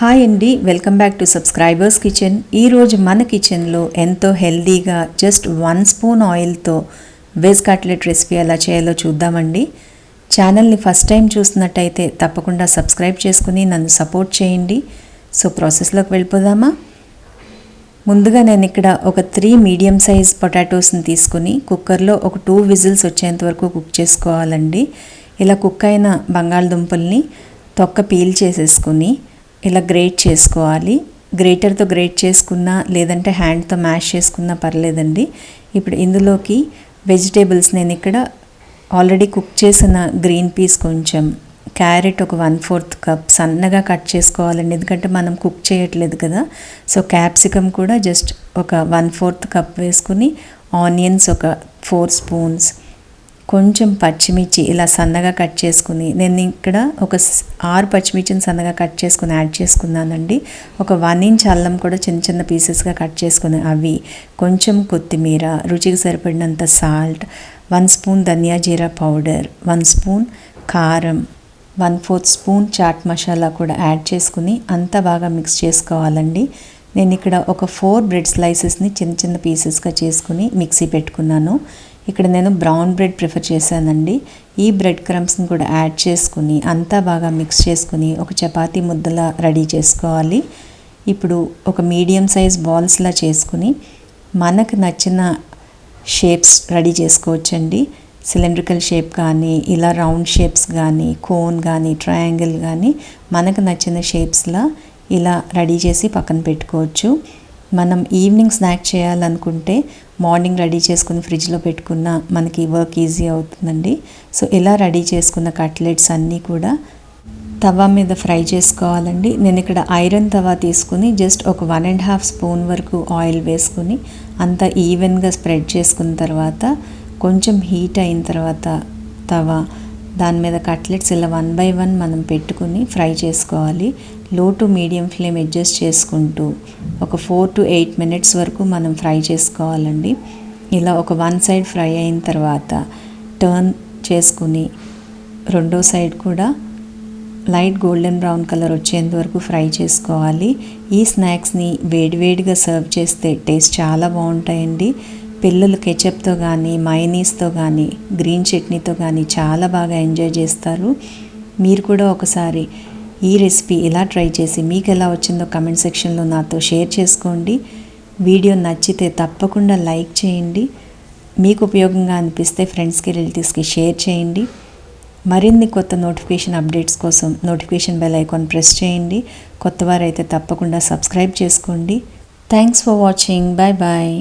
Hi అండి welcome back to subscribers kitchen ఈరోజు మన కిచెన్లో ఎంతో హెల్దీగా జస్ట్ వన్ స్పూన్ ఆయిల్తో వెజ్ కట్లెట్ రెసిపీ ఎలా చేయాలో చూద్దామండి. ఛానల్ని ఫస్ట్ టైం చూస్తున్నట్టయితే తప్పకుండా సబ్స్క్రైబ్ చేసుకుని నన్ను సపోర్ట్ చేయండి. సో ప్రాసెస్లోకి వెళ్ళిపోదామా? ముందుగా నేను ఇక్కడ ఒక త్రీ మీడియం సైజ్ పొటాటోస్ని తీసుకుని కుక్కర్లో ఒక టూ విజిల్స్ వచ్చేంత వరకు కుక్ చేసుకోవాలండి. ఇలా కుక్ అయిన బంగాళదుంపల్ని తొక్క పీల్ చేసేసుకుని ఇలా గ్రేట్ చేసుకోవాలి. గ్రేటర్తో గ్రేట్ చేసుకున్నా లేదంటే హ్యాండ్తో మ్యాష్ చేసుకున్నా పర్లేదండి. ఇప్పుడు ఇందులోకి వెజిటేబుల్స్ నేను ఇక్కడ ఆల్రెడీ కుక్ చేసిన గ్రీన్ పీస్ కొంచెం క్యారెట్ ఒక వన్ ఫోర్త్ కప్ సన్నగా కట్ చేసుకోవాలండి. ఎందుకంటే మనం కుక్ చేయట్లేదు కదా. సో క్యాప్సికమ్ కూడా జస్ట్ ఒక వన్ ఫోర్త్ కప్ వేసుకుని ఆనియన్స్ ఒక ఫోర్ స్పూన్స్ కొంచెం పచ్చిమిర్చి ఇలా సన్నగా కట్ చేసుకుని నేను ఇక్కడ ఒక ఆరు పచ్చిమిర్చిని సన్నగా కట్ చేసుకుని యాడ్ చేసుకున్నానండి. ఒక వన్ ఇంచ్ అల్లం కూడా చిన్న చిన్న పీసెస్గా కట్ చేసుకుని అవి కొంచెం కొత్తిమీర రుచికి సరిపడినంత సాల్ట్ వన్ స్పూన్ ధనియా జీరా పౌడర్ వన్ స్పూన్ కారం one fourth spoon chaat masala కూడా యాడ్ చేసుకుని అంతా బాగా మిక్స్ చేసుకోవాలండి. నేను ఇక్కడ ఒక ఫోర్ బ్రెడ్ స్లైసెస్ని చిన్న చిన్న పీసెస్గా చేసుకుని మిక్సీ పెట్టుకున్నాను. ఇక్కడ నేను బ్రౌన్ బ్రెడ్ ప్రిఫర్ చేశానండి. ఈ బ్రెడ్ క్రమ్స్ని కూడా యాడ్ చేసుకుని అంతా బాగా మిక్స్ చేసుకుని ఒక చపాతీ ముద్దలా రెడీ చేసుకోవాలి. ఇప్పుడు ఒక మీడియం సైజ్ బాల్స్లా చేసుకుని మనకు నచ్చిన షేప్స్ రెడీ చేసుకోవచ్చండి. సిలిండ్రికల్ షేప్ కానీ ఇలా రౌండ్ షేప్స్ కానీ కోన్ కానీ ట్రయాంగిల్ కానీ మనకు నచ్చిన షేప్స్లా ఇలా రెడీ చేసి పక్కన పెట్టుకోవచ్చు. మనం ఈవినింగ్ స్నాక్ చేయాలనుకుంటే మార్నింగ్ రెడీ చేసుకుని ఫ్రిడ్జ్లో పెట్టుకున్న మనకి వర్క్ ఈజీ అవుతుందండి. సో ఇలా రెడీ చేసుకున్న కట్లెట్స్ అన్నీ కూడా తవా మీద ఫ్రై చేసుకోవాలండి. నేను ఇక్కడ ఐరన్ తవా తీసుకుని జస్ట్ ఒక వన్ అండ్ హాఫ్ స్పూన్ వరకు ఆయిల్ వేసుకుని అంతా ఈవెన్గా స్ప్రెడ్ చేసుకున్న తర్వాత కొంచెం హీట్ అయిన తర్వాత తవా దాని మీద కట్లెట్స్ ఇలా వన్ బై వన్ మనం పెట్టుకుని ఫ్రై చేసుకోవాలి. లో టు మీడియం ఫ్లేమ్ అడ్జస్ట్ చేసుకుంటూ ఒక ఫోర్ టు ఎయిట్ మినిట్స్ వరకు మనం ఫ్రై చేసుకోవాలండి. ఇలా ఒక వన్ సైడ్ ఫ్రై అయిన తర్వాత టర్న్ చేసుకుని రెండో సైడ్ కూడా లైట్ గోల్డెన్ బ్రౌన్ కలర్ వచ్చేంత వరకు ఫ్రై చేసుకోవాలి. ఈ స్నాక్స్ని వేడివేడిగా సర్వ్ చేస్తే టేస్ట్ చాలా బాగుంటాయండి. పిల్లలు కెచప్తో కానీ మైనీస్తో కానీ గ్రీన్ చట్నీతో కానీ చాలా బాగా ఎంజాయ్ చేస్తారు. మీరు కూడా ఒకసారి ఈ రెసిపీ ఇలా ట్రై చేసి మీకు ఎలా వచ్చిందో కమెంట్ సెక్షన్లో నాతో షేర్ చేసుకోండి. వీడియో నచ్చితే తప్పకుండా లైక్ చేయండి. మీకు ఉపయోగంగా అనిపిస్తే ఫ్రెండ్స్కి రిలేటివ్స్కి షేర్ చేయండి. మరిన్ని కొత్త నోటిఫికేషన్ అప్డేట్స్ కోసం నోటిఫికేషన్ బెల్ ఐకాన్ ప్రెస్ చేయండి. కొత్తవారైతే తప్పకుండా సబ్స్క్రైబ్ చేసుకోండి. Thanks for watching bye bye